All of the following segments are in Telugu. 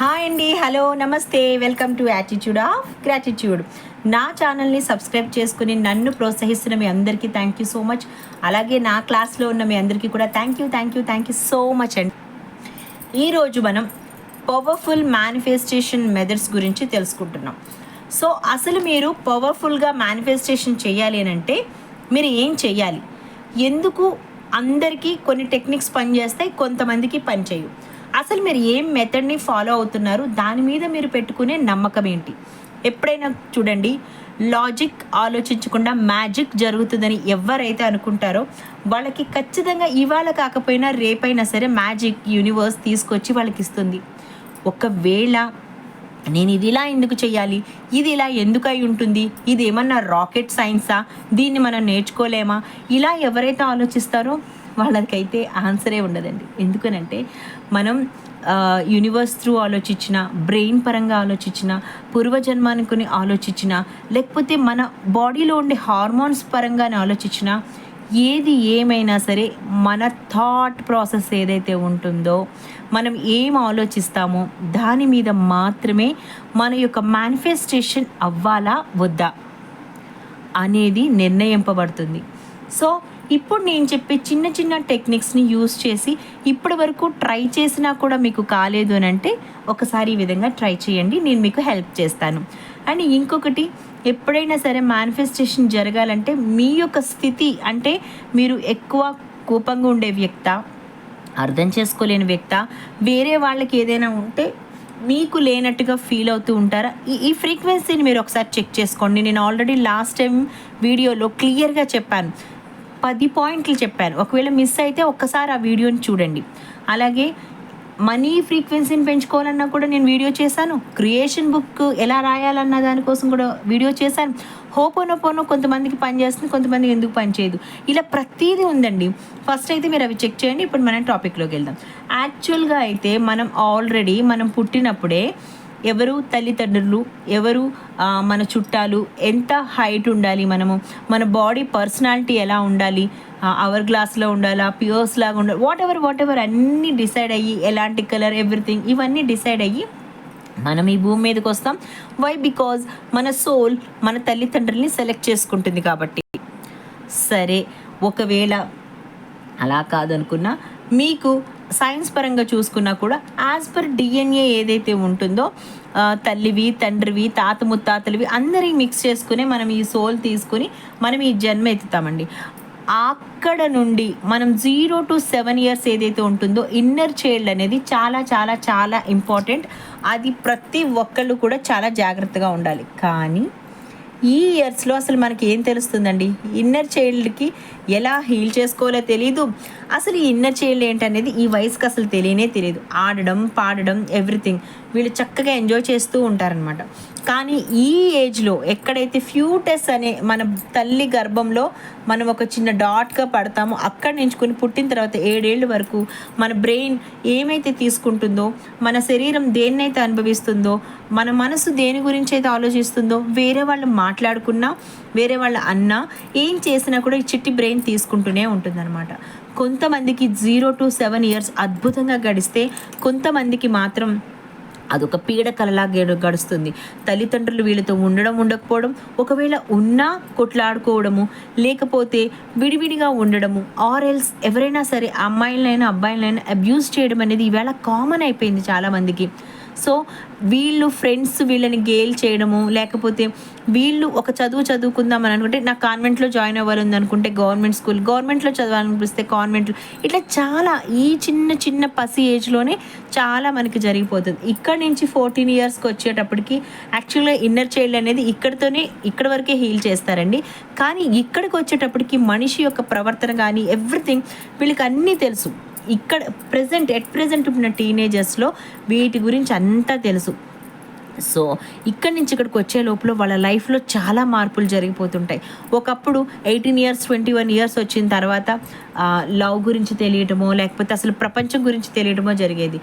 హాయ్ అండి హలో నమస్తే welcome to attitude of gratitude నా ఛానల్ని సబ్స్క్రైబ్ చేసుకుని నన్ను ప్రోత్సహిస్తున్న మీ అందరికీ థ్యాంక్ యూ సో మచ్ అలాగే నా క్లాస్లో ఉన్న మీ అందరికీ కూడా thank you thank you thank you so much అండి. ఈరోజు మనం పవర్ఫుల్ మేనిఫెస్టేషన్ మెథడ్స్ గురించి తెలుసుకుంటున్నాం. సో అసలు మీరు పవర్ఫుల్గా మేనిఫెస్టేషన్ చేయాలి అని అంటే మీరు ఏం చేయాలి? ఎందుకు అందరికీ కొన్ని టెక్నిక్స్ పనిచేస్తాయి కొంతమందికి పనిచేయవు. అసలు మీరు ఏం మెథడ్ని ఫాలో అవుతున్నారు? దాని మీద మీరు పెట్టుకునే నమ్మకం ఏంటి? ఎప్పుడైనా చూడండి లాజిక్ ఆలోచించకుండా మ్యాజిక్ జరుగుతుందని ఎవరైతే అనుకుంటారో వాళ్ళకి ఖచ్చితంగా ఇవాళ కాకపోయినా రేపైనా సరే మ్యాజిక్ యూనివర్స్ తీసుకొచ్చి వాళ్ళకి ఇస్తుంది ఒకవేళ నేను ఇది ఇలా ఎందుకు చేయాలి ఇది ఇలా ఎందుకు అయి ఉంటుంది? ఇది ఏమన్నా రాకెట్ సైన్సా దీన్ని మనం నేర్చుకోలేమా? ఇలా ఎవరైతే ఆలోచిస్తారో వాళ్ళకైతే ఆన్సరే ఉండదండి. ఎందుకనంటే మనం యూనివర్స్ త్రూ ఆలోచించిన బ్రెయిన్ పరంగా ఆలోచించిన పూర్వజన్మానుకుని ఆలోచించిన లేకపోతే మన బాడీలో ఉండే హార్మోన్స్ పరంగానే ఆలోచించిన ఏది ఏమైనా సరే మన థాట్ ప్రాసెస్ ఏదైతే ఉంటుందో మనం ఏం ఆలోచిస్తామో దాని మీద మాత్రమే మన యొక్క మేనిఫెస్టేషన్ అవ్వాలా వద్దా అనేది నిర్ణయింపబడుతుంది. సో ఇప్పుడు నేను చెప్పే చిన్న చిన్న టెక్నిక్స్ని యూస్ చేసి ఇప్పటి వరకు ట్రై చేసినా కూడా మీకు కాలేదు అని అంటే ఒకసారి ఈ విధంగా ట్రై చేయండి నేను మీకు హెల్ప్ చేస్తాను. అండ్ ఇంకొకటి ఎప్పుడైనా సరే మేనిఫెస్టేషన్ జరగాలంటే మీ యొక్క స్థితి అంటే మీరు ఎక్కువ కోపంగా ఉండే వ్యక్త అర్థం చేసుకోలేని వ్యక్త వేరే వాళ్ళకి ఏదైనా ఉంటే మీకు లేనట్టుగా ఫీల్ అవుతూ ఉంటారా? ఈ ఈ ఫ్రీక్వెన్సీని మీరు ఒకసారి చెక్ చేసుకోండి. నేను ఆల్రెడీ లాస్ట్ టైం వీడియోలో క్లియర్గా చెప్పాను. పది పాయింట్లు చెప్పారు. ఒకవేళ మిస్ అయితే ఒక్కసారి ఆ వీడియోని చూడండి. అలాగే మనీ ఫ్రీక్వెన్సీని పెంచుకోవాలన్నా కూడా నేను వీడియో చేశాను. క్రియేషన్ బుక్ ఎలా రాయాలన్న దానికోసం కూడా వీడియో చేశాను. హోపోనోపోనో కొంతమందికి పనిచేస్తుంది కొంతమందికి ఎందుకు పనిచేయదు ఇలా ప్రతీది ఉందండి. ఫస్ట్ అయితే మీరు అవి చెక్ చేయండి. ఇప్పుడు మనం టాపిక్లోకి వెళ్దాం. యాక్చువల్గా అయితే మనం ఆల్రెడీ మనం పుట్టినప్పుడే ఎవరు తల్లిదండ్రులు ఎవరు మన చుట్టాలు ఎంత హైట్ ఉండాలి మనము? మన బాడీ పర్సనాలిటీ ఎలా ఉండాలి? అవర్ గ్లాస్లో ఉండాలా? ప్యూర్స్ లాగా ఉండాలి? వాట్ ఎవర్ వాట్ ఎవర్ అన్నీ డిసైడ్ అయ్యి ఎలాంటి కలర్ ఎవ్రీథింగ్ ఇవన్నీ డిసైడ్ అయ్యి మనం ఈ భూమి మీదకి వస్తాం. వై బికాజ్ మన సోల్ మన తల్లిదండ్రుల్ని సెలెక్ట్ చేసుకుంటుంది కాబట్టి. సరే ఒకవేళ అలా కాదనుకున్నా మీకు సైన్స్ పరంగా చూసుకున్నా కూడా యాజ్ పర్ డిఎన్ఏ ఏదైతే ఉంటుందో తల్లివి తండ్రివి తాత ముత్తాతలివి అందరివి మిక్స్ చేసుకుని మనం ఈ సోల్ తీసుకుని మనం ఈ జన్మ ఎత్తుతామండి. అక్కడ నుండి మనం జీరో టు సెవెన్ ఇయర్స్ ఏదైతే ఉంటుందో ఇన్నర్ చైల్డ్ అనేది చాలా చాలా చాలా ఇంపార్టెంట్ అది ప్రతి ఒక్కళ్ళు కూడా చాలా జాగ్రత్తగా ఉండాలి. కానీ ఈ ఇయర్స్లో అసలు మనకి ఏం తెలుస్తుందండి? ఇన్నర్ చైల్డ్కి ఎలా హీల్ చేసుకోవాలో తెలియదు అసలు ఈ ఇన్నర్ చైల్డ్ ఏంటనేది ఈ వయసుకి అసలు తెలియనే తెలియదు ఆడడం పాడడం ఎవ్రీథింగ్ వీళ్ళు చక్కగా ఎంజాయ్ చేస్తూ ఉంటారనమాట కానీ ఈ ఏజ్లో ఎక్కడైతే ఫ్యూటెస్ అనే మన తల్లి గర్భంలో మనం ఒక చిన్న డాట్గా పడతామో అక్కడి నుంచుకొని పుట్టిన తర్వాత ఏడేళ్ళ వరకు మన బ్రెయిన్ ఏమైతే తీసుకుంటుందో మన శరీరం దేన్నైతే అనుభవిస్తుందో మన మనసు దేని గురించి అయితే ఆలోచిస్తుందో వేరే వాళ్ళు మాట్లాడుకున్నా వేరే వాళ్ళ అన్నా ఏం చేసినా కూడా ఈ చిట్టి బ్రెయిన్ తీసుకుంటూనే ఉంటుందన్నమాట. కొంతమందికి జీరో టు సెవెన్ ఇయర్స్ అద్భుతంగా గడిస్తే కొంతమందికి మాత్రం అదొక పీడకలలా గడుస్తుంది. తల్లిదండ్రులు వీళ్ళతో ఉండడం ఉండకపోవడం ఒకవేళ ఉన్నా కొట్లాడుకోవడము లేకపోతే విడివిడిగా ఉండడము ఆర్ ఎల్స్ ఎవరైనా సరే అమ్మాయిలైనా అబ్బాయిలైనా అబ్యూస్ చేయడం అనేది ఈవేళ కామన్ అయిపోయింది చాలామందికి. సో వీళ్ళు ఫ్రెండ్స్ వీళ్ళని గేల్ చేయడము లేకపోతే వీళ్ళు ఒక చదువు చదువుకుందాం అని అనుకుంటే నాకు కాన్వెంట్లో జాయిన్ అవ్వాలని అనుకుంటే గవర్నమెంట్ స్కూల్ గవర్నమెంట్లో చదవాలనిపిస్తే కాన్వెంట్లో ఇట్లా చాలా ఈ చిన్న చిన్న పసి ఏజ్లోనే చాలా మనకి జరిగిపోతుంది. ఇక్కడ నుంచి ఫోర్టీన్ ఇయర్స్కి వచ్చేటప్పటికి యాక్చువల్గా ఇన్నర్ చైల్డ్ అనేది ఇక్కడితోనే ఇక్కడ వరకే హీల్ చేస్తారండి. కానీ ఇక్కడికి వచ్చేటప్పటికి మనిషి యొక్క ప్రవర్తన కానీ ఎవ్రీథింగ్ వీళ్ళకి అన్నీ తెలుసు. ఇక్కడ ప్రజెంట్ ఎట్ ప్రజెంట్ ఉన్న టీనేజర్స్లో వీటి గురించి అంతా తెలుసు. సో ఇక్కడి నుంచి ఇక్కడికి వచ్చే లోపల వాళ్ళ లైఫ్లో చాలా మార్పులు జరిగిపోతుంటాయి. ఒకప్పుడు eighteen years twenty one years వచ్చిన తర్వాత లవ్ గురించి తెలియటమో లేకపోతే అసలు ప్రపంచం గురించి తెలియటమో జరిగేది.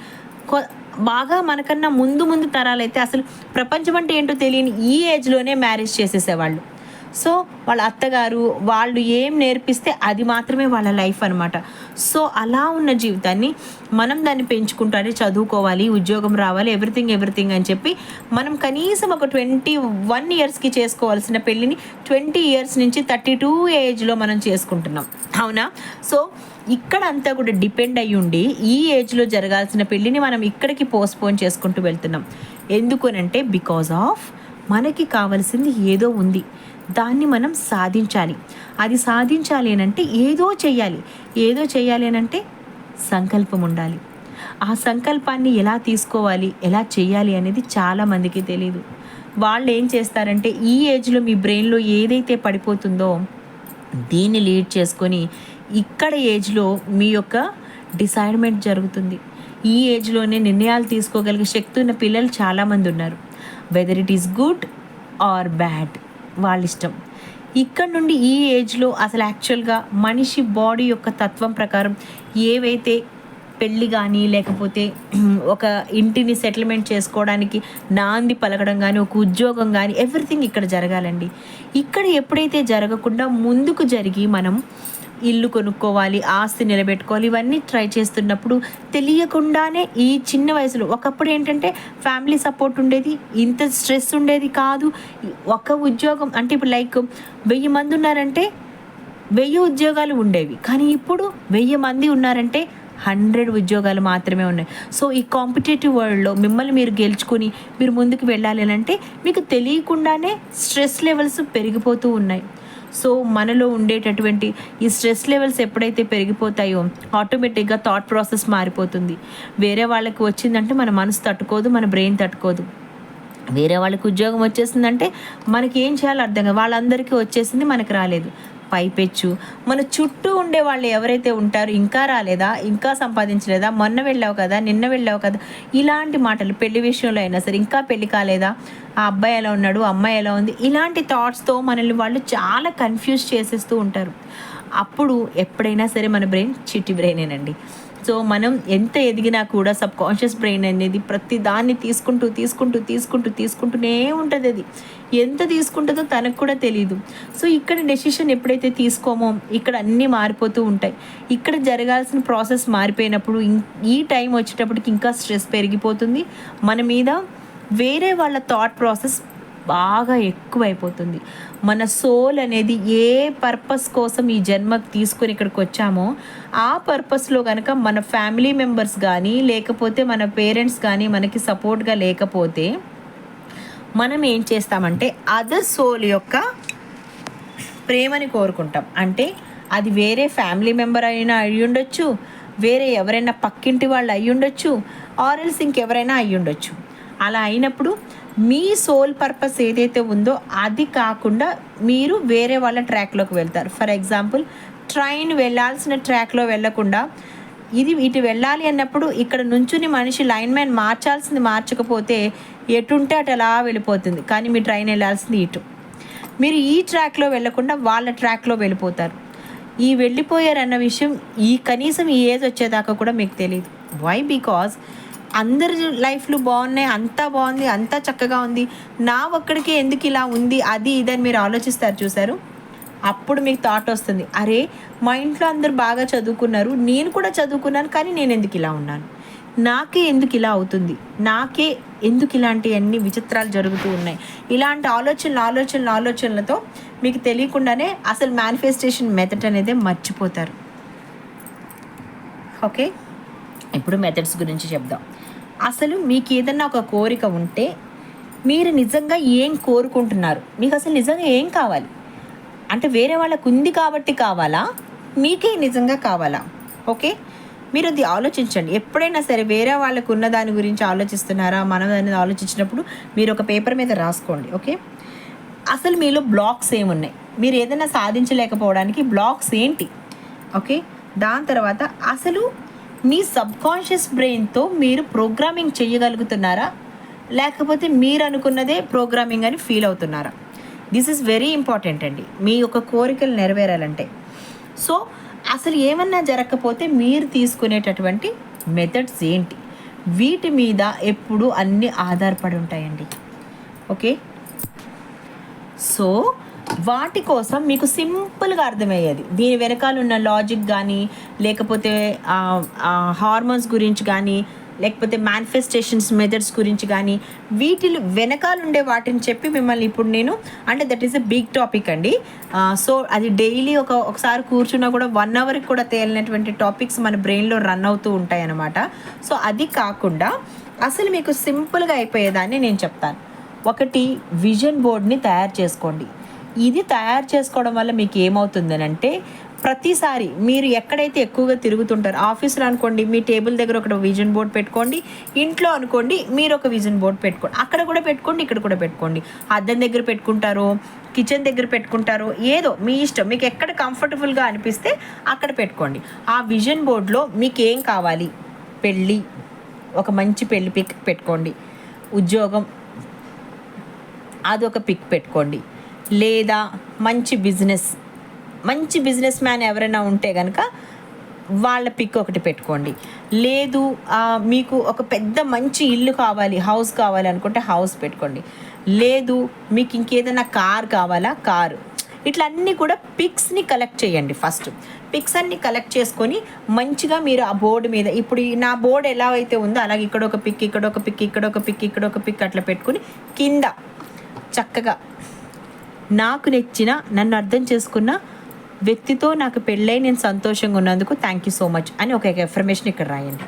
బాగా మనకన్నా ముందు ముందు తరాలైతే అసలు ప్రపంచం అంటే ఏంటో తెలియని ఈ ఏజ్లోనే మ్యారేజ్ చేసేసేవాళ్ళు. సో వాళ్ళ అత్తగారు వాళ్ళు ఏం నేర్పిస్తే అది మాత్రమే వాళ్ళ లైఫ్ అనమాట సో అలా ఉన్న జీవితాన్ని మనం దాన్ని పెంచుకుంటానే చదువుకోవాలి ఉద్యోగం రావాలి ఎవ్రీథింగ్ ఎవ్రీథింగ్ అని చెప్పి మనం కనీసం ఒక ట్వంటీ వన్ ఇయర్స్కి చేసుకోవాల్సిన పెళ్ళిని ట్వంటీ ఇయర్స్ నుంచి థర్టీ టూ ఏజ్లో మనం చేసుకుంటున్నాం. అవునా? సో ఇక్కడ అంతా కూడా డిపెండ్ అయ్యి ఉండి ఈ ఏజ్లో జరగాల్సిన పెళ్ళిని మనం ఇక్కడికి పోస్ట్పోన్ చేసుకుంటూ వెళ్తున్నాం. ఎందుకనంటే బికాజ్ ఆఫ్ మనకి కావాల్సింది ఏదో ఉంది. దాన్ని మనం సాధించాలి. అది సాధించాలి అని అంటే ఏదో చేయాలి ఏదో చేయాలి అని అంటే సంకల్పం ఉండాలి. ఆ సంకల్పాన్ని ఎలా తీసుకోవాలి ఎలా చేయాలి అనేది చాలామందికి తెలియదు వాళ్ళు ఏం చేస్తారంటే ఈ ఏజ్లో మీ బ్రెయిన్లో ఏదైతే పడిపోతుందో దీన్ని లీడ్ చేసుకొని ఇక్కడ ఏజ్లో మీ యొక్క డిసైడ్మెంట్ జరుగుతుంది. ఈ ఏజ్లోనే నిర్ణయాలు తీసుకోగలిగే శక్తి ఉన్న పిల్లలు చాలామంది ఉన్నారు. Whether it is good or bad వాళ్ళ ఇష్టం ఇక్కడ నుండి ఈ ఏజ్లో అసలు యాక్చువల్గా మనిషి బాడీ యొక్క తత్వం ప్రకారం ఏవైతే పెళ్ళి కానీ లేకపోతే ఒక ఇంటిని సెటిల్మెంట్ చేసుకోవడానికి నాంది పలకడం కానీ ఒక ఉద్యోగం కానీ ఎవ్రీథింగ్ ఇక్కడ జరగాలండి. ఇక్కడ ఎప్పుడైతే జరగకుండా ముందుకు జరిగి మనం ఇల్లు కొనుక్కోవాలి ఆస్తి నిలబెట్టుకోవాలి ఇవన్నీ ట్రై చేస్తున్నప్పుడు తెలియకుండానే ఈ చిన్న వయసులో ఒకప్పుడు ఏంటంటే ఫ్యామిలీ సపోర్ట్ ఉండేది ఇంత స్ట్రెస్ ఉండేది కాదు. ఒక ఉద్యోగం అంటే ఇప్పుడు లైక్ వెయ్యి మంది ఉన్నారంటే వెయ్యి ఉద్యోగాలు ఉండేవి. కానీ ఇప్పుడు వెయ్యి మంది ఉన్నారంటే హండ్రెడ్ ఉద్యోగాలు మాత్రమే ఉన్నాయి. సో ఈ కాంపిటేటివ్ వరల్డ్లో మిమ్మల్ని మీరు గెలుచుకొని మీరు ముందుకు వెళ్ళాలి అని అంటే మీకు తెలియకుండానే స్ట్రెస్ లెవెల్స్ పెరిగిపోతూ ఉన్నాయి. సో మనలో ఉండేటటువంటి ఈ స్ట్రెస్ లెవెల్స్ ఎప్పుడైతే పెరిగిపోతాయో ఆటోమేటిక్గా థాట్ ప్రాసెస్ మారిపోతుంది. వేరే వాళ్ళకి వచ్చిందంటే మన మనసు తట్టుకోదు మన బ్రెయిన్ తట్టుకోదు. వేరే వాళ్ళకి ఉద్యోగం వచ్చేసిందంటే మనకి ఏం చేయాలో అర్థం కాదు. వాళ్ళందరికీ వచ్చేసింది మనకు రాలేదు. పైపెచ్చు. మన చుట్టూ ఉండే వాళ్ళు ఎవరైతే ఉంటారో ఇంకా రాలేదా? ఇంకా సంపాదించలేదా? మొన్న వెళ్ళావు కదా నిన్న వెళ్ళావు కదా? ఇలాంటి మాటలు పెళ్ళి విషయంలో అయినా సరే ఇంకా పెళ్ళి కాలేదా? ఆ అబ్బాయి ఎలా ఉన్నాడు అమ్మాయి ఎలా ఉంది ఇలాంటి థాట్స్తో మనల్ని వాళ్ళు చాలా కన్ఫ్యూజ్ చేసేస్తూ ఉంటారు. అప్పుడు ఎప్పుడైనా సరే మన బ్రెయిన్ చిట్టి బ్రెయినేనండి సో మనం ఎంత ఎదిగినా కూడా సబ్ కాన్షియస్ బ్రెయిన్ అనేది ప్రతి దాన్ని తీసుకుంటూ తీసుకుంటూ తీసుకుంటూ తీసుకుంటూనే ఉంటుంది అది. ఎంత తీసుకుంటుందో తనకు కూడా తెలియదు సో ఇక్కడ డెసిషన్ ఎప్పుడైతే తీసుకోమో ఇక్కడ అన్నీ మారిపోతూ ఉంటాయి. ఇక్కడ జరగాల్సిన ప్రాసెస్ మారిపోయినప్పుడు ఈ టైం వచ్చేటప్పటికి ఇంకా స్ట్రెస్ పెరిగిపోతుంది. మన మీద వేరే వాళ్ళ థాట్ ప్రాసెస్ బాగా ఎక్కువైపోతుంది. మన సోల్ అనేది ఏ పర్పస్ కోసం ఈ జన్మకు తీసుకొని ఇక్కడికి వచ్చామో ఆ పర్పస్లో కనుక మన ఫ్యామిలీ మెంబర్స్ కానీ లేకపోతే మన పేరెంట్స్ కానీ మనకి సపోర్ట్గా లేకపోతే మనం ఏం చేస్తామంటే అదర్ సోల్ యొక్క ప్రేమని కోరుకుంటాం. అంటే అది వేరే ఫ్యామిలీ మెంబర్ అయినా అయి ఉండొచ్చు వేరే ఎవరైనా పక్కింటి వాళ్ళు అయి ఉండొచ్చు ఆర్ఎల్స్ ఇంకెవరైనా అయి ఉండొచ్చు. అలా అయినప్పుడు మీ సోల్ పర్పస్ ఏదైతే ఉందో అది కాకుండా మీరు వేరే వాళ్ళ ట్రాక్లోకి వెళ్తారు. ఫర్ ఎగ్జాంపుల్ ట్రైన్ వెళ్ళాల్సిన ట్రాక్లో వెళ్ళకుండా ఇది ఇటు వెళ్ళాలి అన్నప్పుడు ఇక్కడ నుంచుని మనిషి లైన్ మ్యాన్ మార్చాల్సింది మార్చకపోతే ఎటుంటే అటు అలా వెళ్ళిపోతుంది. కానీ మీ ట్రైన్ వెళ్ళాల్సింది ఇటు. మీరు ఈ ట్రాక్లో వెళ్ళకుండా వాళ్ళ ట్రాక్లో వెళ్ళిపోతారు. ఈ వెళ్ళిపోయారన్న విషయం ఈ కనీసం ఈ ఏజ్ వచ్చేదాకా కూడా మీకు తెలియదు వై బికాజ్ అందరి లైఫ్లు బాగున్నాయి అంతా బాగుంది అంతా చక్కగా ఉంది. నా ఒక్కడికే ఎందుకు ఇలా ఉంది అది ఇదని మీరు ఆలోచిస్తారు చూసారు అప్పుడు మీకు థాట్ వస్తుంది అరే మా ఇంట్లో అందరు బాగా చదువుకున్నారు నేను కూడా చదువుకున్నాను కానీ నేను ఎందుకు ఇలా ఉన్నాను? నాకే ఎందుకు ఇలా అవుతుంది? నాకే ఎందుకు ఇలాంటి అన్ని విచిత్రాలు జరుగుతూ ఉన్నాయి? ఇలాంటి ఆలోచనలు ఆలోచనలు ఆలోచనలతో మీకు తెలియకుండానే అసలు మేనిఫెస్టేషన్ మెథడ్ అనేది మర్చిపోతారు. ఓకే? ఇప్పుడు మెథడ్స్ గురించి చెప్దాం. అసలు మీకు ఏదన్నా ఒక కోరిక ఉంటే మీరు నిజంగా ఏం కోరుకుంటున్నారు? మీకు అసలు నిజంగా ఏం కావాలి? అంటే వేరే వాళ్ళకు ఉంది కాబట్టి కావాలా? మీకే నిజంగా కావాలా? ఓకే? మీరు అది ఆలోచించండి. ఎప్పుడైనా సరే వేరే వాళ్ళకు ఉన్న దాని గురించి ఆలోచిస్తున్నారా? మనం అనేది ఆలోచించినప్పుడు మీరు ఒక పేపర్ మీద రాసుకోండి. ఓకే? అసలు మీలో బ్లాక్స్ ఏమున్నాయి? మీరు ఏదైనా సాధించలేకపోవడానికి బ్లాక్స్ ఏంటి? ఓకే? దాని తర్వాత అసలు మీ సబ్ కాన్షియస్ బ్రెయిన్తో మీరు ప్రోగ్రామింగ్ చేయగలుగుతున్నారా? లేకపోతే మీరు అనుకున్నదే ప్రోగ్రామింగ్ అని ఫీల్ అవుతున్నారా? దిస్ ఇస్ వెరీ ఇంపార్టెంట్ అండి. మీ యొక్క కోరికలు నెరవేరాలంటే. సో అసలు ఏమన్నా జరగకపోతే మీరు తీసుకునేటటువంటి మెథడ్స్ ఏంటి? వీటి మీద ఎప్పుడు అన్నీ ఆధారపడి ఉంటాయండి. ఓకే సో వాటి కోసం మీకు సింపుల్గా అర్థమయ్యేది. దీని వెనకాల ఉన్న లాజిక్ కానీ లేకపోతే హార్మోన్స్ గురించి కానీ లేకపోతే మేనిఫెస్టేషన్స్ మెథడ్స్ గురించి కానీ వీటిలో వెనకాల ఉండే వాటిని చెప్పి మిమ్మల్ని ఇప్పుడు నేను అంటే that is a big topic అండి. సో అది డైలీ ఒక ఒకసారి కూర్చున్నా కూడా వన్ అవర్కి కూడా తేలినటువంటి టాపిక్స్ మన బ్రెయిన్లో రన్ అవుతూ ఉంటాయి అన్నమాట సో అది కాకుండా అసలు మీకు సింపుల్గా అయిపోయేదాన్ని నేను చెప్తాను. ఒకటి విజన్ బోర్డ్ని తయారు చేసుకోండి. ఇది తయారు చేసుకోవడం వల్ల మీకు ఏమవుతుందనంటే ప్రతిసారి మీరు ఎక్కడైతే ఎక్కువగా తిరుగుతుంటారో ఆఫీస్లో అనుకోండి మీ టేబుల్ దగ్గర ఒక విజన్ బోర్డ్ పెట్టుకోండి ఇంట్లో అనుకోండి మీరు ఒక విజన్ బోర్డ్ పెట్టుకోండి అక్కడ కూడా పెట్టుకోండి ఇక్కడ కూడా పెట్టుకోండి. అద్దం దగ్గర పెట్టుకుంటారు కిచెన్ దగ్గర పెట్టుకుంటారు ఏదో మీ ఇష్టం మీకు ఎక్కడ కంఫర్టబుల్గా అనిపిస్తే అక్కడ పెట్టుకోండి. ఆ విజన్ బోర్డ్లో మీకు ఏం కావాలి? పెళ్ళి ఒక మంచి పెళ్ళి పిక్ పెట్టుకోండి. ఉద్యోగం అదొక పిక్ పెట్టుకోండి. లేదా మంచి బిజినెస్ మంచి బిజినెస్ మ్యాన్ ఎవరైనా ఉంటే కనుక వాళ్ళ పిక్ ఒకటి పెట్టుకోండి. లేదు మీకు ఒక పెద్ద మంచి ఇల్లు కావాలి హౌస్ కావాలి అనుకుంటే హౌస్ పెట్టుకోండి. లేదు మీకు ఇంకేదైనా కార్ కావాలా? కారు. ఇట్లా అన్నీ కూడా పిక్స్ని కలెక్ట్ చేయండి ఫస్ట్. పిక్స్ అన్ని కలెక్ట్ చేసుకొని మంచిగా మీరు ఆ బోర్డు మీద ఇప్పుడు ఈ నా బోర్డు ఎలా అయితే ఉందో అలాగే ఇక్కడ ఒక పిక్ ఇక్కడ ఒక పిక్ ఇక్కడ ఒక పిక్ ఇక్కడ ఒక పిక్ అట్లా పెట్టుకుని కింద చక్కగా నాకు నచ్చిన నన్ను అర్థం చేసుకున్న వ్యక్తితో నాకు పెళ్ళై నేను సంతోషంగా ఉన్నందుకు థ్యాంక్ యూ సో మచ్ అని ఒక ఎఫర్మేషన్ ఇక్కడ రాయండి.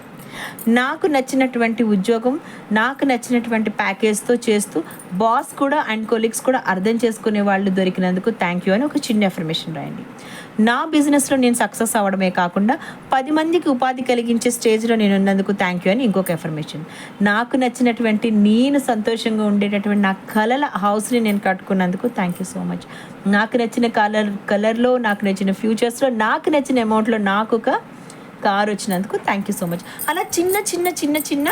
నాకు నచ్చినటువంటి ఉద్యోగం నాకు నచ్చినటువంటి ప్యాకేజ్తో చేస్తూ బాస్ కూడా అండ్ కొలీగ్స్ కూడా అర్థం చేసుకునే వాళ్ళు దొరికినందుకు థ్యాంక్ యూ అని ఒక చిన్న ఎఫర్మేషన్ రాయండి. నా బిజినెస్లో నేను సక్సెస్ అవ్వడమే కాకుండా పది మందికి ఉపాధి కలిగించే స్టేజ్లో నేను ఉన్నందుకు థ్యాంక్ యూ అని ఇంకొక ఎఫర్మేషన్ నాకు నచ్చినటువంటి నేను సంతోషంగా ఉండేటటువంటి నా కలల హౌస్ని నేను కట్టుకున్నందుకు థ్యాంక్ యూ సో మచ్ నాకు నచ్చిన కలర్ కలర్లో నాకు నచ్చిన ఫ్యూచర్స్లో నాకు నచ్చిన అమౌంట్లో నాకు ఒక కారు వచ్చినందుకు థ్యాంక్ యూ సో మచ్ అలా చిన్న చిన్న చిన్న చిన్న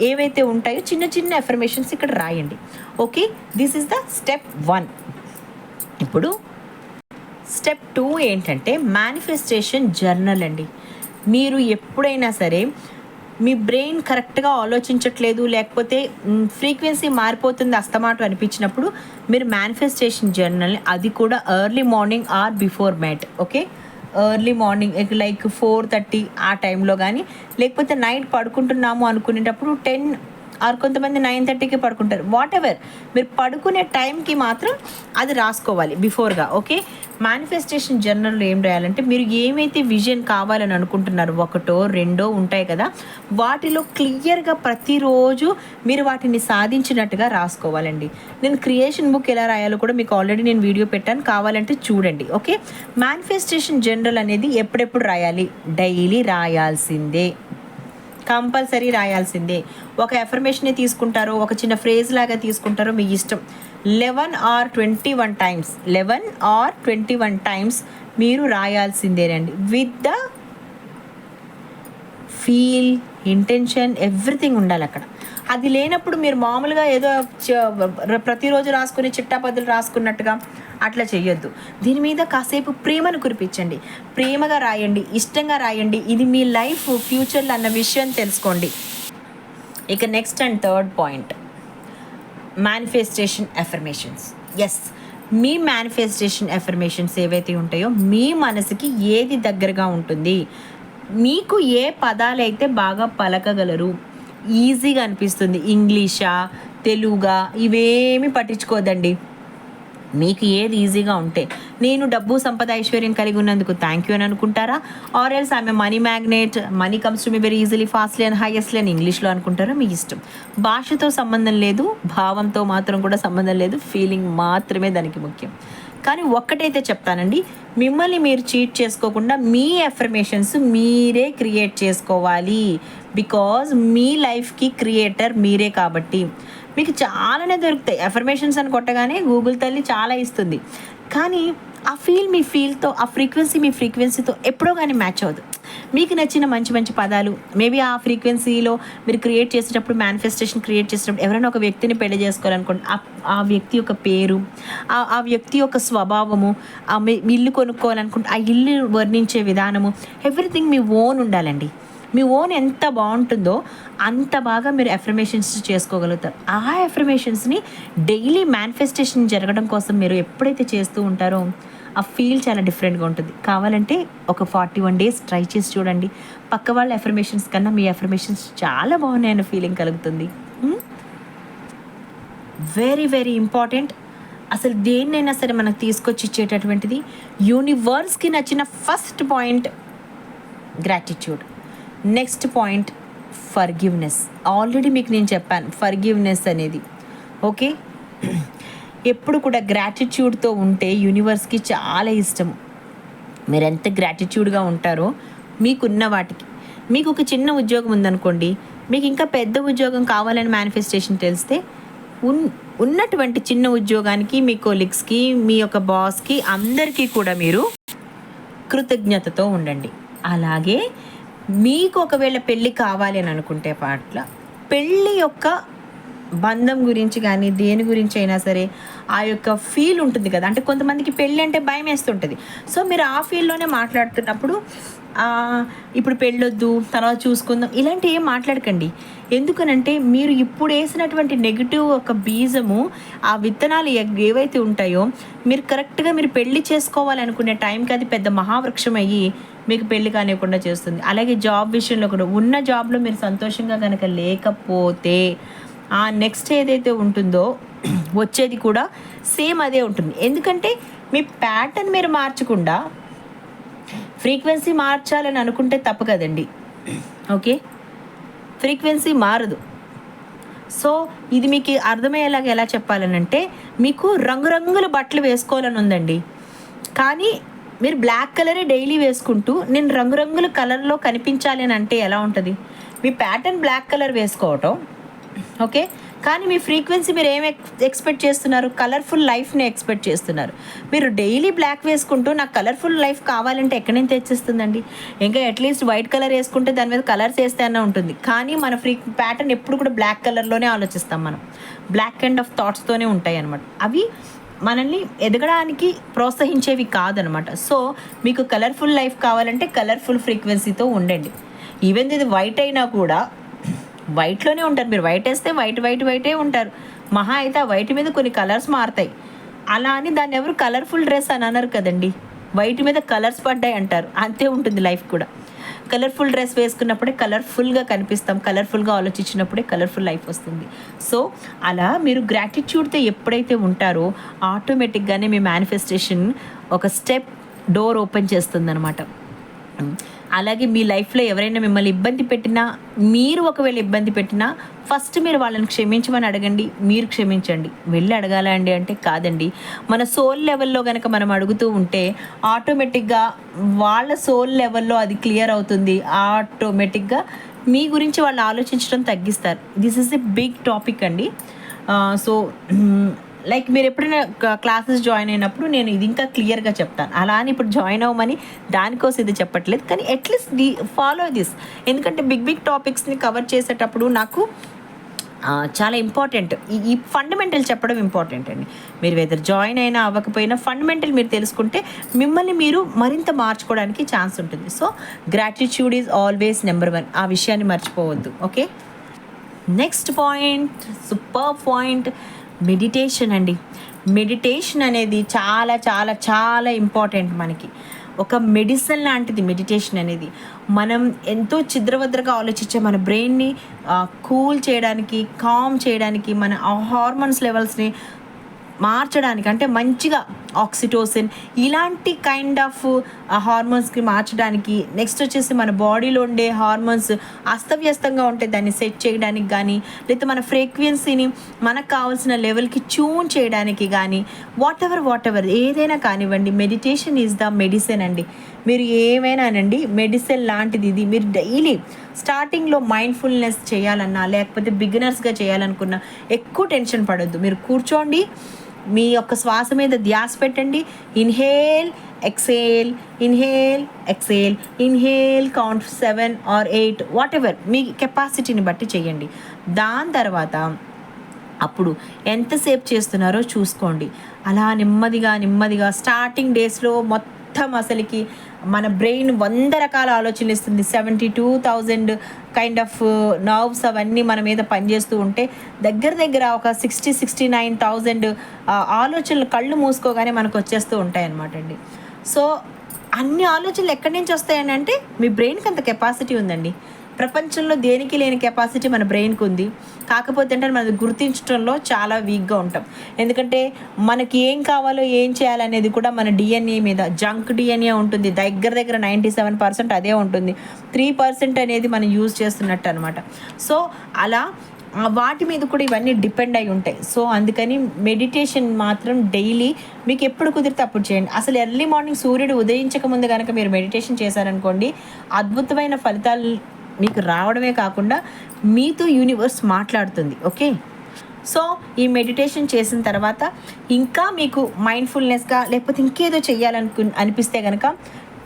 ఏవైతే ఉంటాయో చిన్న చిన్న ఎఫర్మేషన్స్ ఇక్కడ రాయండి. Okay this is the step one ఇప్పుడు స్టెప్ టూ ఏంటంటే మేనిఫెస్టేషన్ జర్నల్ అండి. మీరు ఎప్పుడైనా సరే మీ బ్రెయిన్ కరెక్ట్గా ఆలోచించట్లేదు లేకపోతే ఫ్రీక్వెన్సీ మారిపోతుంది అస్తమాట అనిపించినప్పుడు మీరు మేనిఫెస్టేషన్ జర్నల్ని అది కూడా early morning or before mat okay early morning like four thirty ఆ టైంలో కానీ లేకపోతే నైట్ పడుకుంటున్నాము అనుకునేటప్పుడు టెన్ ఆరు కొంతమంది నైన్ థర్టీకి పడుకుంటారు. వాట్ ఎవర్ మీరు పడుకునే టైంకి మాత్రం అది రాసుకోవాలి బిఫోర్గా ఓకే? మేనిఫెస్టేషన్ జర్నల్లో ఏం రాయాలంటే మీరు ఏమైతే విజన్ కావాలని అనుకుంటున్నారు ఒకటో రెండో ఉంటాయి కదా వాటిలో క్లియర్గా ప్రతిరోజు మీరు వాటిని సాధించినట్టుగా రాసుకోవాలండి. నేను క్రియేషన్ బుక్ ఎలా రాయాలో కూడా మీకు ఆల్రెడీ నేను వీడియో పెట్టాను. కావాలంటే చూడండి ఓకే? మేనిఫెస్టేషన్ జనరల్ అనేది ఎప్పుడెప్పుడు రాయాలి? డైలీ రాయాల్సిందే. కంపల్సరీ రాయాల్సిందే. ఒక ఎఫర్మేషన్ని తీసుకుంటారో ఒక చిన్న ఫ్రేజ్ లాగా తీసుకుంటారో మీ ఇష్టం. Eleven or twenty one times. Eleven or twenty one times మీరు రాయాల్సిందేనండి with the feel intention everything ఉండాలి అక్కడ. అది లేనప్పుడు మీరు మామూలుగా ఏదో ప్రతిరోజు రాసుకుని చిట్టాపద్దులు రాసుకున్నట్టుగా అట్లా చేయొద్దు దీని మీద కాసేపు ప్రేమను కురిపించండి. ప్రేమగా రాయండి ఇష్టంగా రాయండి. ఇది మీ లైఫ్ ఫ్యూచర్లో అన్న విషయం తెలుసుకోండి. ఇక next and third point. Manifestation affirmations yes me manifestation affirmations ఏవైతే ఉంటాయో మీ మనసుకి ఏది దగ్గరగా ఉంటుంది మీకు ఏ పదాలైతే బాగా పలకగలరు ఈజీగా అనిపిస్తుంది ఇంగ్లీషా తెలుగా ఇవేమి పట్టించుకోదండి. మీకు ఏది ఈజీగా ఉంటే. నేను డబ్బు సంపద ఐశ్వర్యం కలిగి ఉన్నందుకు థ్యాంక్ యూ అని అనుకుంటారా? ఆర్ ఎల్స్ ఆమె money magnet money comes to me very easily fastly and highestly అని ఇంగ్లీష్లో అనుకుంటారా? మీ ఇష్టం. భాషతో సంబంధం లేదు భావంతో మాత్రం కూడా సంబంధం లేదు ఫీలింగ్ మాత్రమే దానికి ముఖ్యం. కానీ ఒక్కటైతే చెప్తానండి మిమ్మల్ని మీరు చీట్ చేసుకోకుండా మీ ఎఫర్మేషన్స్ మీరే క్రియేట్ చేసుకోవాలి. బికాజ్ మీ లైఫ్కి క్రియేటర్ మీరే కాబట్టి. మీకు చాలానే దొరుకుతాయి. ఎఫర్మేషన్స్ అని కొట్టగానే గూగుల్ తల్లి చాలా ఇస్తుంది. కానీ ఆ ఫీల్ మీ ఫీల్తో ఆ ఫ్రీక్వెన్సీ మీ ఫ్రీక్వెన్సీతో ఎప్పుడో కానీ మ్యాచ్ అవ్వదు. మీకు నచ్చిన మంచి మంచి పదాలు మేబీ ఆ ఫ్రీక్వెన్సీలో మీరు క్రియేట్ చేసేటప్పుడు మేనిఫెస్టేషన్ క్రియేట్ చేసేటప్పుడు ఎవరైనా ఒక వ్యక్తిని పెళ్ళి చేసుకోవాలనుకోండి ఆ- ఆ వ్యక్తి యొక్క పేరు ఆ ఆ వ్యక్తి యొక్క స్వభావము ఆ మీ ఇల్లు కొనుక్కోవాలనుకుంటే ఆ ఇల్లు వర్ణించే విధానము ఎవ్రీథింగ్ మీ ఓన్ ఉండాలండి. మీ ఓన్ ఎంత బాగుంటుందో అంత బాగా మీరు ఎఫర్మేషన్స్ చేసుకోగలుగుతారు. ఆ ఎఫర్మేషన్స్ని డైలీ మేనిఫెస్టేషన్ జరగడం కోసం మీరు ఎప్పుడైతే చేస్తూ ఉంటారో ఆ ఫీల్ చాలా డిఫరెంట్గా ఉంటుంది. కావాలంటే ఒక ఫార్టీ వన్ డేస్ ట్రై చేసి చూడండి. పక్క వాళ్ళ ఎఫర్మేషన్స్ కన్నా మీ ఎఫర్మేషన్స్ చాలా బాగున్నాయన్న ఫీలింగ్ కలుగుతుంది. వెరీ వెరీ ఇంపార్టెంట్ అసలు దేన్నైనా సరే మనకు తీసుకొచ్చి ఇచ్చేటటువంటిది యూనివర్స్కి నచ్చిన first point gratitude next point forgiveness already మీకు నేను చెప్పాను ఫర్గివ్నెస్ అనేది. ఓకే ఎప్పుడు కూడా గ్రాటిట్యూడ్తో ఉంటే యూనివర్స్కి చాలా ఇష్టం. మీరు ఎంత గ్రాటిట్యూడ్గా ఉంటారో మీకున్న వాటికి. మీకు ఒక చిన్న ఉద్యోగం ఉందనుకోండి మీకు ఇంకా పెద్ద ఉద్యోగం కావాలని మేనిఫెస్టేషన్ తెలిస్తే ఉన్ ఉన్నటువంటి చిన్న ఉద్యోగానికి మీ కొలీగ్స్కి మీ యొక్క బాస్కి అందరికీ కూడా మీరు కృతజ్ఞతతో ఉండండి. అలాగే మీకు ఒకవేళ పెళ్ళి కావాలి అని అనుకుంటే పాటల పెళ్ళి యొక్క బంధం గురించి కానీ దేని గురించి అయినా సరే ఆ యొక్క ఫీల్ ఉంటుంది కదా. అంటే కొంతమందికి పెళ్ళి అంటే భయం వేస్తుంటుంది. సో మీరు ఆ ఫీల్లోనే మాట్లాడుతున్నప్పుడు ఇప్పుడు పెళ్ళొద్దు తర్వాత చూసుకుందాం ఇలాంటి ఏం మాట్లాడకండి. ఎందుకనంటే మీరు ఇప్పుడు వేసినటువంటి నెగిటివ్ ఒక బీజము ఆ విత్తనాలు ఏవైతే ఉంటాయో మీరు కరెక్ట్గా మీరు పెళ్ళి చేసుకోవాలనుకునే టైంకి అది పెద్ద మహావృక్షం అయ్యి మీకు పెళ్ళి కానివ్వకుండా చేస్తుంది. అలాగే జాబ్ విషయంలో కూడా ఉన్న జాబ్లో మీరు సంతోషంగా కనుక లేకపోతే ఆ నెక్స్ట్ ఏదైతే ఉంటుందో వచ్చేది కూడా సేమ్ అదే ఉంటుంది. ఎందుకంటే మీ ప్యాటర్న్ మీరు మార్చకుండా ఫ్రీక్వెన్సీ మార్చాలని అనుకుంటే తప్పు కదండి. ఓకే? ఫ్రీక్వెన్సీ మారదు. సో ఇది మీకు అర్థమయ్యేలాగా ఎలా చెప్పాలనంటే మీకు రంగురంగుల బట్టలు వేసుకోవాలని ఉందండి. కానీ మీరు బ్లాక్ కలరే డైలీ వేసుకుంటూ నేను రంగురంగుల కలర్లో కనిపించాలి అని అంటే ఎలా ఉంటుంది? మీ ప్యాటర్న్ బ్లాక్ కలర్ వేసుకోవటం ఓకే కానీ మీ ఫ్రీక్వెన్సీ మీరు ఏం ఎక్స్పెక్ట్ చేస్తున్నారు? కలర్ఫుల్ లైఫ్ని ఎక్స్పెక్ట్ చేస్తున్నారు. మీరు డైలీ బ్లాక్ వేసుకుంటూ నాకు కలర్ఫుల్ లైఫ్ కావాలంటే ఎక్కడి నుంచి తెచ్చిస్తుందండి? ఇంకా అట్లీస్ట్ వైట్ కలర్ వేసుకుంటే దాని మీద కలర్స్ వేస్తే అన్న ఉంటుంది. కానీ మన ఫ్రీ ప్యాటర్న్ ఎప్పుడు కూడా బ్లాక్ కలర్లోనే ఆలోచిస్తాం మనం. బ్లాక్ అండ్ ఆఫ్ థాట్స్తోనే ఉంటాయి అనమాట అవి మనల్ని ఎదగడానికి ప్రోత్సహించేవి కాదనమాట. సో మీకు కలర్ఫుల్ లైఫ్ కావాలంటే కలర్ఫుల్ ఫ్రీక్వెన్సీతో ఉండండి. ఈవెన్ ఇది వైట్ అయినా కూడా వైట్లోనే ఉంటారు. మీరు వైట్ వేస్తే వైట్ వైట్ వైటే ఉంటారు. మహా అయితే ఆ వైట్ మీద కొన్ని కలర్స్ మారుతాయి. అలా అని దాన్ని ఎవరు కలర్ఫుల్ డ్రెస్ అని అనరు కదండి. వైట్ మీద కలర్స్ పడ్డాయి అంటారు. అంతే ఉంటుంది లైఫ్ కూడా. కలర్ఫుల్ డ్రెస్ వేసుకున్నప్పుడే కలర్ఫుల్గా కనిపిస్తాం కలర్ఫుల్గా ఆలోచించినప్పుడే కలర్ఫుల్ లైఫ్ వస్తుంది. సో అలా మీరు గ్రాటిట్యూడ్తో ఎప్పుడైతే ఉంటారో ఆటోమేటిక్గానే మీ మేనిఫెస్టేషన్ ఒక స్టెప్ డోర్ ఓపెన్ చేస్తుంది అలాగే మీ లైఫ్లో ఎవరైనా మిమ్మల్ని ఇబ్బంది పెట్టినా మీరు ఒకవేళ ఇబ్బంది పెట్టినా ఫస్ట్ మీరు వాళ్ళని క్షమించమని అడగండి మీరు క్షమించండి. వెళ్ళి అడగాల అండి అంటే కాదండి. మన సోల్ లెవెల్లో కనుక మనం అడుగుతూ ఉంటే ఆటోమేటిక్గా వాళ్ళ సోల్ లెవెల్లో అది క్లియర్ అవుతుంది. ఆటోమేటిక్గా మీ గురించి వాళ్ళు ఆలోచించడం తగ్గిస్తారు. This is a big topic అండి. సో లైక్ మీరు ఎప్పుడైనా క్లాసెస్ జాయిన్ అయినప్పుడు నేను ఇది ఇంకా క్లియర్గా చెప్తాను. అలా అని ఇప్పుడు జాయిన్ అవ్వమని దానికోసం ఇది చెప్పట్లేదు. కానీ at least the follow this ఎందుకంటే బిగ్ బిగ్ టాపిక్స్ని కవర్ చేసేటప్పుడు నాకు చాలా ఇంపార్టెంట్ ఈ ఈ ఫండమెంటల్ చెప్పడం ఇంపార్టెంట్ అండి. మీరు వెదర్ జాయిన్ అయినా అవ్వకపోయినా ఫండమెంటల్ మీరు తెలుసుకుంటే మిమ్మల్ని మీరు మరింత మార్చుకోవడానికి ఛాన్స్ ఉంటుంది. So gratitude is always number one ఆ విషయాన్ని మర్చిపోవద్దు. Okay next point super point meditation అండి. మెడిటేషన్ అనేది చాలా చాలా చాలా ఇంపార్టెంట్ మనకి. ఒక మెడిసిన్ లాంటిది మెడిటేషన్ అనేది. మనం ఎంతో చిద్రవద్రగా ఆలోచించే మన బ్రెయిన్ని కూల్ చేయడానికి కామ్ చేయడానికి మన హార్మోన్స్ లెవెల్స్ని మార్చడానికి అంటే మంచిగా ఆక్సిటోసిన్ ఇలాంటి కైండ్ ఆఫ్ హార్మోన్స్కి మార్చడానికి నెక్స్ట్ వచ్చేసి మన బాడీలో ఉండే హార్మోన్స్ అస్తవ్యస్తంగా ఉంటే దాన్ని సెట్ చేయడానికి కానీ లేకపోతే మన ఫ్రీక్వెన్సీని మనకు కావాల్సిన లెవెల్కి ట్యూన్ చేయడానికి కానీ వాట్ ఎవర్ వాట్ ఎవర్ ఏదైనా కానివ్వండి మెడిటేషన్ ఈజ్ ద మెడిసిన్ అండి. మీరు ఏమైనానండి మెడిసిన్ లాంటిది ఇది మీరు డైలీ స్టార్టింగ్లో మైండ్ఫుల్నెస్ చేయాలన్నా లేకపోతే బిగినర్స్గా చేయాలనుకున్నా ఎక్కువ టెన్షన్ పడొద్దు. మీరు కూర్చోండి మీ యొక్క శ్వాస మీద ధ్యాస పెట్టండి. Inhale exhale inhale exhale inhale count seven or eight whatever మీ కెపాసిటీని బట్టి చేయండి. దాని తర్వాత అప్పుడు ఎంతసేపు చేస్తున్నారో చూసుకోండి. అలా నెమ్మదిగా నెమ్మదిగా స్టార్టింగ్ డేస్లో మొత్తం అసలుకి మన బ్రెయిన్ వంద రకాల ఆలోచనలు ఇస్తుంది. Seventy two thousand kind of nerves అవన్నీ మన మీద పనిచేస్తూ ఉంటే దగ్గర దగ్గర ఒక sixty sixty nine thousand uh, ఆలోచనలు కళ్ళు మూసుకోగానే మనకు వచ్చేస్తూ ఉంటాయి అండి. సో అన్ని ఆలోచనలు ఎక్కడి నుంచి వస్తాయని అంటే మీ బ్రెయిన్కి అంత కెపాసిటీ ఉందండి. ప్రపంచంలో దేనికి లేని కెపాసిటీ మన బ్రెయిన్కి ఉంది. కాకపోతే అంటే మనం గుర్తించడంలో చాలా వీక్గా ఉంటాం. ఎందుకంటే మనకి ఏం కావాలో ఏం చేయాలనేది కూడా మన డిఎన్ఏ మీద జంక్ డిఎన్ఏ ఉంటుంది. దగ్గర దగ్గర నైంటీ సెవెన్ పర్సెంట్ అదే ఉంటుంది. త్రీ పర్సెంట్ అనేది మనం యూజ్ చేస్తున్నట్టు అనమాట సో అలా వాటి మీద కూడా ఇవన్నీ డిపెండ్ అయి ఉంటాయి. సో అందుకని మెడిటేషన్ మాత్రం డైలీ మీకు ఎప్పుడు కుదిరితే అప్పుడు చేయండి. అసలు ఎర్లీ మార్నింగ్ సూర్యుడు ఉదయించక ముందు కనుక మీరు మెడిటేషన్ చేశారనుకోండి అద్భుతమైన ఫలితాలు మీకు రావడమే కాకుండా మీతో యూనివర్స్ మాట్లాడుతుంది ఓకే సో ఈ మెడిటేషన్ చేసిన తర్వాత ఇంకా మీకు మైండ్ఫుల్నెస్గా లేకపోతే ఇంకేదో చేయాలనుకు అనిపిస్తే కనుక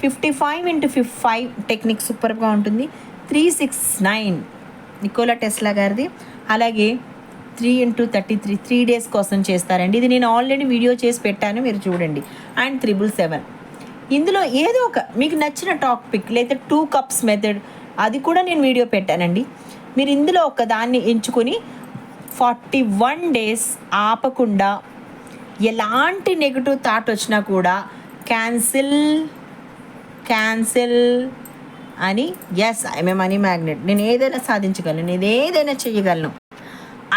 fifty five into fifty five technique సూపర్గా ఉంటుంది. Three six nine Nikola Tesla గారిది. అలాగే three into thirty three three days కోసం చేస్తారండి. ఇది నేను ఆల్రెడీ వీడియో చేసి పెట్టాను మీరు చూడండి. అండ్ త్రిబుల్ సెవెన్ ఇందులో ఏదో ఒక మీకు నచ్చిన టాపిక్ లేదా టూ కప్స్ మెథడ్ అది కూడా నేను వీడియో పెట్టానండి. మీరు ఇందులో ఒక దాన్ని ఎంచుకొని ఫార్టీ వన్ డేస్ ఆపకుండా ఎలాంటి నెగిటివ్ థాట్ వచ్చినా కూడా క్యాన్సిల్ క్యాన్సిల్ అని yes I'm a money magnet నేను ఏదైనా సాధించగలను నేను ఏదైనా చేయగలను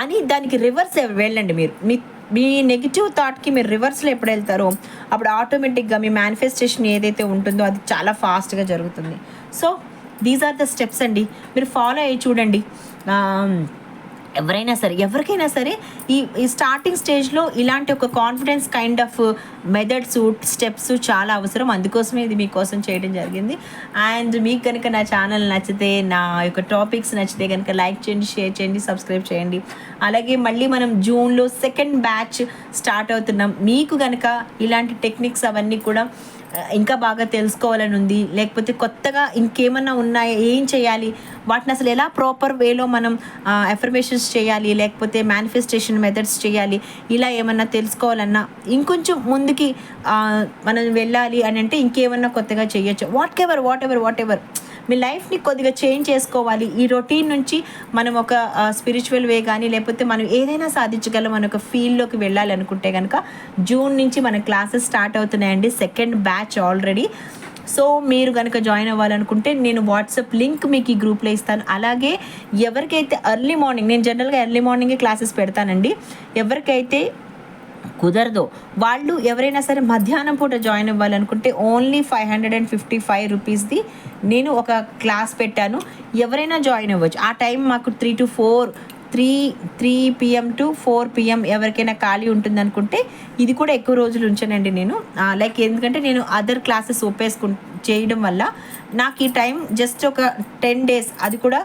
అని దానికి రివర్స్ వెళ్ళండి మీరు. మీ మీ నెగిటివ్ థాట్కి మీరు రివర్స్లో ఎప్పుడు వెళ్తారో అప్పుడు ఆటోమేటిక్గా మీ మేనిఫెస్టేషన్ ఏదైతే ఉంటుందో అది చాలా ఫాస్ట్గా జరుగుతుంది. So these are the steps అండి. మీరు ఫాలో అయ్యి చూడండి. ఎవరైనా సరే ఎవరికైనా సరే ఈ ఈ స్టార్టింగ్ స్టేజ్లో ఇలాంటి ఒక confidence kind of methods steps చాలా అవసరం. అందుకోసమే ఇది మీకోసం చేయడం జరిగింది. అండ్ మీకు కనుక నా ఛానల్ నచ్చితే నా యొక్క టాపిక్స్ నచ్చితే కనుక లైక్ చేయండి షేర్ చేయండి సబ్స్క్రైబ్ చేయండి. అలాగే మళ్ళీ మనం జూన్లో సెకండ్ బ్యాచ్ స్టార్ట్ అవుతున్నాం. మీకు కనుక ఇలాంటి టెక్నిక్స్ అవన్నీ కూడా ఇంకా బాగా తెలుసుకోవాలని ఉంది. లేకపోతే కొత్తగా ఇంకేమన్నా ఉన్నాయా? ఏం చేయాలి? వాటిని అసలు ఎలా ప్రాపర్ వేలో మనం ఎఫర్మేషన్స్ చేయాలి? లేకపోతే మేనిఫెస్టేషన్ మెథడ్స్ చేయాలి? ఇలా ఏమన్నా తెలుసుకోవాలన్నా ఇంకొంచెం ముందుకి మనం వెళ్ళాలి అని అంటే ఇంకేమన్నా కొత్తగా చేయొచ్చు. Whatever whatever whatever మీ లైఫ్ని కొద్దిగా చేంజ్ చేసుకోవాలి. ఈ రొటీన్ నుంచి మనం ఒక స్పిరిచువల్ వే కానీ లేకపోతే మనం ఏదైనా సాధించగలం మన ఒక ఫీల్డ్లోకి వెళ్ళాలి అనుకుంటే కనుక జూన్ నుంచి మన క్లాసెస్ స్టార్ట్ అవుతున్నాయండి. సెకండ్ బ్యాచ్ ఆల్రెడీ సో మీరు కనుక జాయిన్ అవ్వాలనుకుంటే నేను వాట్సాప్ లింక్ మీకు ఈ గ్రూప్లో ఇస్తాను. అలాగే ఎవరికైతే ఎర్లీ మార్నింగ్ నేను జనరల్గా ఎర్లీ మార్నింగే క్లాసెస్ పెడతానండి. ఎవరికైతే కుదరదు. వాళ్ళు ఎవరైనా సరే మధ్యాహ్నం పూట జాయిన్ అవ్వాలనుకుంటే only five hundred and fifty five రూపీస్ది నేను ఒక క్లాస్ పెట్టాను. ఎవరైనా జాయిన్ అవ్వచ్చు. ఆ టైం మాకు three to four three three PM to four PM ఎవరికైనా ఖాళీ ఉంటుంది అనుకుంటే ఇది కూడా ఎక్కువ రోజులు ఉంచానండి నేను. లైక్ ఎందుకంటే నేను అదర్ క్లాసెస్ ఒప్పేసుకు చేయడం వల్ల నాకు ఈ టైం జస్ట్ ఒక టెన్ డేస్ అది కూడా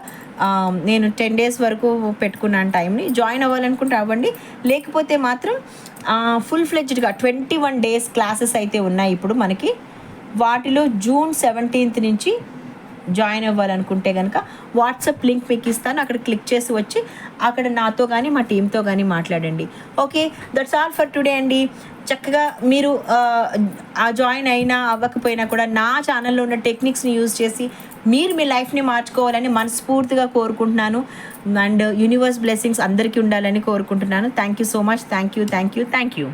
నేను టెన్ డేస్ వరకు పెట్టుకున్నాను టైంని జాయిన్ అవ్వాలనుకుంటే అవ్వండి. లేకపోతే మాత్రం ఫుల్ ఫ్లెడ్జ్డ్గా ట్వంటీ వన్ డేస్ క్లాసెస్ అయితే ఉన్నాయి ఇప్పుడు మనకి. వాటిలో జూన్ సెవెంటీన్త్ నుంచి జాయిన్ అవ్వాలనుకుంటే కనుక వాట్సాప్ లింక్ మీకు ఇస్తాను. అక్కడ క్లిక్ చేసి వచ్చి అక్కడ నాతో కానీ మా టీంతో కానీ మాట్లాడండి. Okay that's all for today అండి. చక్కగా మీరు ఆ, జాయిన్ అయినా అవ్వకపోయినా కూడా నా ఛానల్లో ఉన్న టెక్నిక్స్ని యూజ్ చేసి మీరు మీ లైఫ్ని మార్చుకోవాలని మనస్ఫూర్తిగా కోరుకుంటున్నాను. అండ్ యూనివర్స్ బ్లెస్సింగ్స్ అందరికీ ఉండాలని కోరుకుంటున్నాను. Thank you so much. Thank you thank you thank you